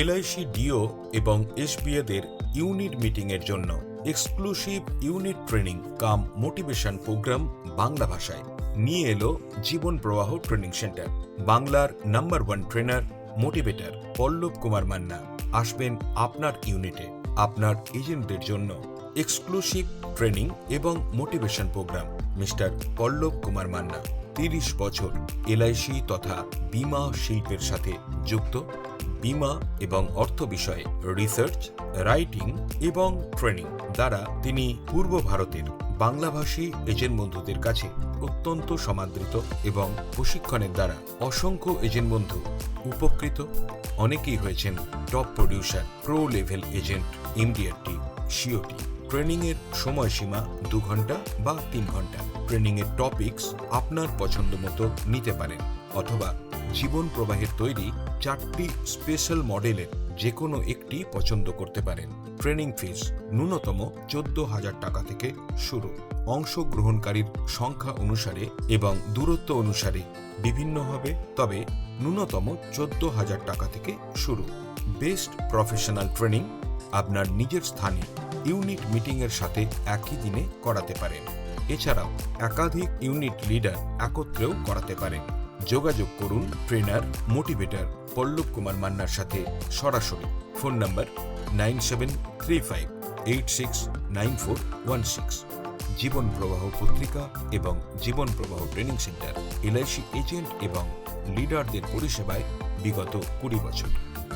LIC deo এবং এসবিএদের unit মিটিংয়ের জন্য exclusive unit training cum motivation programme Bangla ভাষায়। নিয়ে এলো জীবন প্রবাহ ট্রেনিং সেন্টার, বাংলার number one trainer, motivator Pallab Kumar Manna. আসবেন আপনার ইউনিটে, আপনার এজেন্টদের জন্য এক্সক্লুসিভ ট্রেনিং এবং motivation programme. Mister Pallab Kumar Manna, তিরিশ বছর এলআইসি তথা বীমা শিল্পের সাথে যুক্ত। বীমা এবং অর্থ বিষয়ে রিসার্চ রাইটিং এবং ট্রেনিং দ্বারা তিনি পূর্ব ভারতের বাংলাভাষী এজেন্ট বন্ধুদের কাছে অত্যন্ত সমাদৃত এবং প্রশিক্ষণের দ্বারা অসংখ্য এজেন্ট বন্ধু উপকৃত। অনেকেই হয়েছেন top producer pro level agent MDRT COT training এর সময়সীমা দু ঘণ্টা বা তিন ঘণ্টা। ট্রেনিং এর টপিকস আপনার পছন্দ মতো নিতে পারেন। অথবা জীবন প্রবাহের তৈরি চারটি স্পেশাল মডেলের যে কোনো একটি পছন্দ করতে পারেন। ট্রেনিং ফিস ন্যূনতম চোদ্দ হাজার টাকা থেকে শুরু। অংশগ্রহণকারীর সংখ্যা অনুসারে এবং দূরত্ব অনুসারে বিভিন্ন হবে, তবে ন্যূনতম চোদ্দ হাজার টাকা থেকে শুরু। বেস্ট প্রফেশনাল ট্রেনিং আপনার নিজের স্থানে ইউনিট মিটিংয়ের সাথে একই দিনে করাতে পারেন। এছাড়াও একাধিক ইউনিট লিডার একত্রেও করাতে পারেন। যোগাযোগ করুন ট্রেনার, মোটিভেটার পল্লব কুমার মান্নার সাথে সরাসরি। Phone number nine seven three five eight six nine four one six. Jiban Prabaha পত্রিকা এবং জীবন Prabaha training centre, LIC agent এবং লিডারদের পরিষেবায় বিগত কুড়ি বছর।